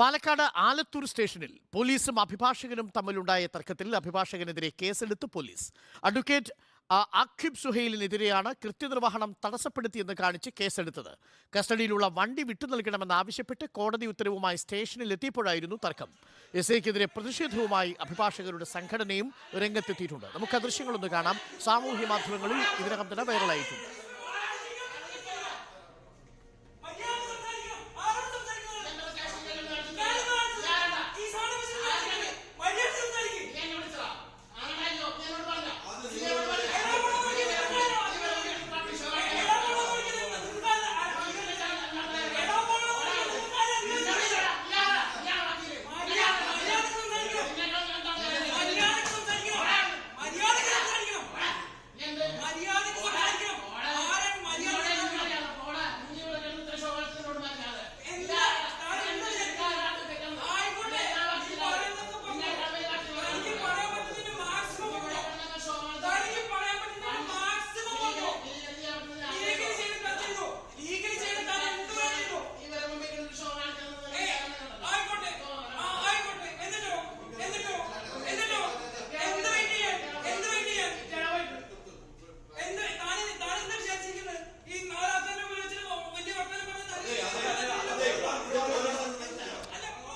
പാലക്കാട് ആലത്തൂർ സ്റ്റേഷനിൽ പോലീസും അഭിഭാഷകനും തമ്മിലുണ്ടായ തർക്കത്തിൽ അഭിഭാഷകനെതിരെ കേസെടുത്ത് പോലീസ്. അഡ്വക്കേറ്റ് അഖിബ് സുഹൈലിനെതിരെയാണ് കൃത്യനിർവഹണം തടസ്സപ്പെടുത്തിയെന്ന് കാണിച്ച് കേസെടുത്തത്. കസ്റ്റഡിയിലുള്ള വണ്ടി വിട്ടു നൽകണമെന്ന് ആവശ്യപ്പെട്ട് കോടതി ഉത്തരവുമായി സ്റ്റേഷനിൽ എത്തിയപ്പോഴായിരുന്നു തർക്കം. എസ് ഐക്കെതിരെ പ്രതിഷേധവുമായി അഭിഭാഷകരുടെ സംഘടനയും രംഗത്തെത്തിയിട്ടുണ്ട്. നമുക്ക് ദൃശ്യങ്ങളൊന്ന് കാണാം. സാമൂഹ്യ മാധ്യമങ്ങളിൽ ഇതിനകം തന്നെ വൈറലായിട്ടുണ്ട്.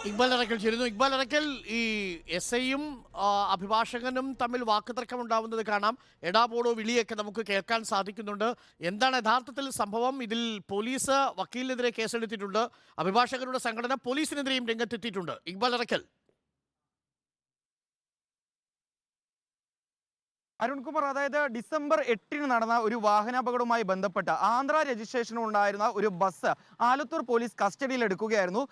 ഇക്ബാൽ അറക്കൽ ചേരുന്നു. ഇക്ബാൽ അറക്കൽ ഈ എസ് ഐയും അഭിഭാഷകനും തമ്മിൽ വാക്കുതർക്കം ഉണ്ടാവുന്നത് കാണാം. എടാപോടോ വിളിയൊക്കെ നമുക്ക് കേൾക്കാൻ സാധിക്കുന്നുണ്ട്. എന്താണ് യഥാർത്ഥത്തിൽ സംഭവം? ഇതിൽ പോലീസ് വക്കീലിനെതിരെ കേസെടുത്തിട്ടുണ്ട്. അഭിഭാഷകരുടെ സംഘടന പോലീസിനെതിരെയും രംഗത്തെത്തിയിട്ടുണ്ട്. ഇക്ബാൽ അറക്കൽ അരുൺകുമാർ അതായത് ഡിസംബർ എട്ടിന് നടന്ന ഒരു വാഹനാപകടവുമായി ബന്ധപ്പെട്ട് ആന്ധ്ര രജിസ്ട്രേഷൻ ഉണ്ടായിരുന്ന ഒരു ബസ് ആലത്തൂർ പോലീസ് കസ്റ്റഡിയിൽ എടുക്കുകയായിരുന്നു.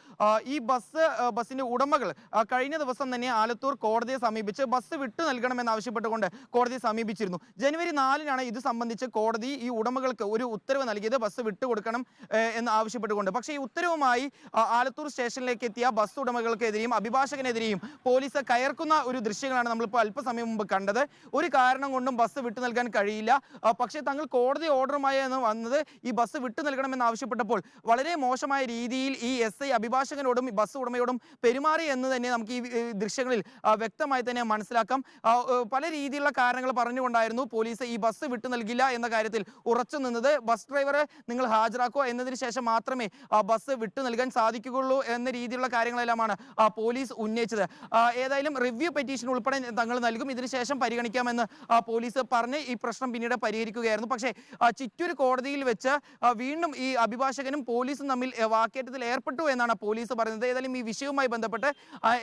ഈ ബസ് ബസ്സിന്റെ ഉടമകൾ കഴിഞ്ഞ ദിവസം തന്നെ ആലത്തൂർ കോടതിയെ സമീപിച്ച് ബസ് വിട്ടു നൽകണമെന്ന് ആവശ്യപ്പെട്ടുകൊണ്ട് കോടതിയെ സമീപിച്ചിരുന്നു. ജനുവരി നാലിനാണ് ഇത് സംബന്ധിച്ച് കോടതി ഈ ഉടമകൾക്ക് ഒരു ഉത്തരവ് നൽകിയത് ബസ് വിട്ടുകൊടുക്കണം എന്ന് ആവശ്യപ്പെട്ടുകൊണ്ട്. പക്ഷേ ഈ ഉത്തരവുമായി ആലത്തൂർ സ്റ്റേഷനിലേക്ക് എത്തിയ ബസ് ഉടമകൾക്കെതിരെയും അഭിഭാഷകനെതിരെയും പോലീസ് കയർക്കുന്ന ഒരു ദൃശ്യങ്ങളാണ് നമ്മളിപ്പോൾ അല്പസമയം മുമ്പ് കണ്ടത്. ഒരു കാരണം കൊണ്ടും ബസ് വിട്ടു നൽകാൻ കഴിയില്ല. പക്ഷേ തങ്ങൾ കോടതി ഓർഡറുമായി എന്ന് വന്നത് ഈ ബസ് വിട്ടു നൽകണമെന്ന് ആവശ്യപ്പെട്ടപ്പോൾ വളരെ മോശമായ രീതിയിൽ ഈ എസ് ഐ അഭിഭാഷകനോടും ബസ് ഉടമയോടും പെരുമാറി എന്ന് തന്നെ നമുക്ക് ഈ ദൃശ്യങ്ങളിൽ വ്യക്തമായി തന്നെ മനസ്സിലാക്കാം. പല രീതിയിലുള്ള കാരണങ്ങൾ പറഞ്ഞുകൊണ്ടായിരുന്നു പോലീസ് ഈ ബസ് വിട്ടു നൽകില്ല എന്ന കാര്യത്തിൽ ഉറച്ചു നിന്നത്. ബസ് ഡ്രൈവറെ നിങ്ങൾ ഹാജരാക്കുക എന്നതിന് ശേഷം മാത്രമേ ബസ് വിട്ടു നൽകാൻ സാധിക്കുകയുള്ളൂ എന്ന രീതിയിലുള്ള കാര്യങ്ങളെല്ലാമാണ് പോലീസ് ഉന്നയിച്ചത്. ഏതായാലും റിവ്യൂ പെറ്റീഷൻ ഉൾപ്പെടെ തങ്ങൾ നൽകും. ഇതിനുശേഷം പരിഗണിക്കാമെന്ന് പോലീസ് പറഞ്ഞ് ഈ പ്രശ്നം പിന്നീട് പരിഹരിക്കുകയായിരുന്നു. പക്ഷേ ചിറ്റൂർ കോടതിയിൽ വെച്ച് വീണ്ടും ഈ അഭിഭാഷകനും പോലീസും തമ്മിൽ വാക്കേറ്റത്തിൽ ഏർപ്പെട്ടു എന്നാണ് പോലീസ് പറയുന്നത്. ഏതായാലും ഈ വിഷയവുമായി ബന്ധപ്പെട്ട്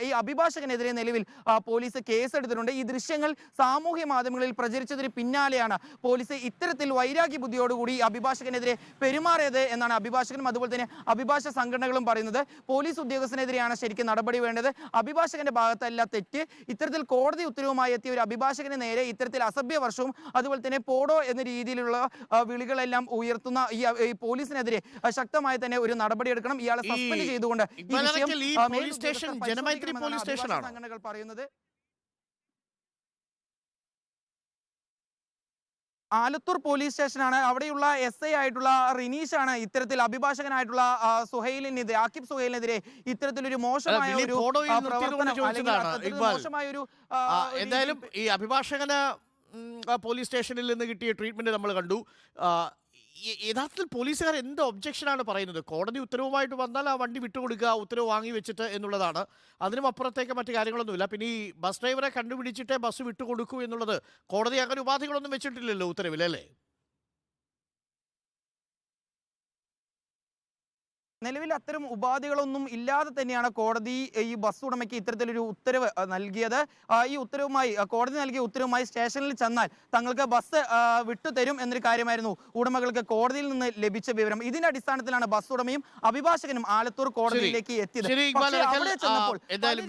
ഈ അഭിഭാഷകനെതിരെ നിലവിൽ പോലീസ് കേസെടുത്തിട്ടുണ്ട്. ഈ ദൃശ്യങ്ങൾ സാമൂഹ്യ മാധ്യമങ്ങളിൽ പ്രചരിച്ചതിന് പിന്നാലെയാണ് പോലീസ് ഇത്തരത്തിൽ വൈരാഗ്യ ബുദ്ധിയോടുകൂടി അഭിഭാഷകനെതിരെ പെരുമാറിയത് എന്നാണ് അഭിഭാഷകനും അതുപോലെ തന്നെ അഭിഭാഷക സംഘടനകളും പറയുന്നത്. പോലീസ് ഉദ്യോഗസ്ഥനെതിരെയാണ് ശരിക്കും നടപടി വേണ്ടത്. അഭിഭാഷകന്റെ ഭാഗത്തല്ല തെറ്റ്. ഇത്തരത്തിൽ കോടതി ഉത്തരവുമായി എത്തിയ ഒരു അഭിഭാഷകന് നേരെ ഇത്തരത്തിൽ അസഭ്യ വർഷവും അതുപോലെ തന്നെ പോടോ എന്ന രീതിയിലുള്ള വിളികളെല്ലാം ഉയർത്തുന്ന ഈ പോലീസിനെതിരെ ശക്തമായി തന്നെ ഒരു നടപടി എടുക്കണം. ഇയാളെ സസ്പെൻഡ് ചെയ്തുകൊണ്ട് ഈ വിഷയം സംഘടനകൾ ഈ ആ, പോലീസ് മേലുദ്യോഗസ്ഥർ സ്റ്റേഷൻ ജനമൈത്രി പരിശോധിക്കണമെന്നാണ് പോലീസ് അഭിഭാഷക സ്റ്റേഷനാണോ? സംഘടനകൾ പറയുന്നത് ആലത്തൂർ പോലീസ് സ്റ്റേഷനാണ് അവിടെയുള്ള എസ് ഐ ആയിട്ടുള്ള റിനീഷാണ് ഇത്തരത്തിൽ അഭിഭാഷകനായിട്ടുള്ള സുഹൈലിനെതിരെ ആക്കിബ് സുഹൈലിനെതിരെ ഇത്തരത്തിലൊരു മോശമായ ഒരു. മോശമായ ഒരു എന്തായാലും ഈ അഭിഭാഷകന് പോലീസ് സ്റ്റേഷനിൽ നിന്ന് കിട്ടിയ ട്രീറ്റ്മെന്റ് നമ്മൾ കണ്ടു യഥാർത്ഥത്തിൽ പോലീസുകാർ എന്ത് ഒബ്ജക്ഷനാണ് പറയുന്നത്? കോടതി ഉത്തരവുമായിട്ട് വന്നാൽ ആ വണ്ടി വിട്ടുകൊടുക്കുക ഉത്തരവ് വാങ്ങി വെച്ചിട്ട് എന്നുള്ളതാണ്. അതിനും അപ്പുറത്തേക്ക് മറ്റു കാര്യങ്ങളൊന്നുമില്ല. പിന്നെ ഈ ബസ് ഡ്രൈവറെ കണ്ടുപിടിച്ചിട്ടേ ബസ് വിട്ടുകൊടുക്കൂ എന്നുള്ളത് കോടതി അങ്ങനെ ഉപാധികളൊന്നും വെച്ചിട്ടില്ലല്ലോ ഉത്തരവിൽ അല്ലേ? നിലവിൽ അത്തരം ഉപാധികളൊന്നും ഇല്ലാതെ തന്നെയാണ് കോടതി ഈ ബസ് ഉടമയ്ക്ക് ഇത്തരത്തിലൊരു ഉത്തരവ് നൽകിയത്. ഈ ഉത്തരവുമായി കോടതി നൽകിയ ഉത്തരവുമായി സ്റ്റേഷനിൽ ചെന്നാൽ തങ്ങൾക്ക് ബസ് വിട്ടുതരും എന്നൊരു കാര്യമായിരുന്നു ഉടമകൾക്ക് കോടതിയിൽ നിന്ന് ലഭിച്ച വിവരം. ഇതിന്റെ അടിസ്ഥാനത്തിലാണ് ബസ് ഉടമയും അഭിഭാഷകനും ആലത്തൂർ കോടതിയിലേക്ക് എത്തിയത്.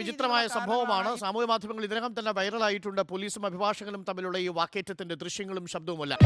വിചിത്രമായ സംഭവമാണ്. സാമൂഹ്യ മാധ്യമങ്ങൾ ഇതിനകം തന്നെ വൈറലായിട്ടുണ്ട്. പോലീസും അഭിഭാഷകനും തമ്മിലുള്ള ഈ വാക്കേറ്റത്തിന്റെ ദൃശ്യങ്ങളും ശബ്ദവുമല്ല.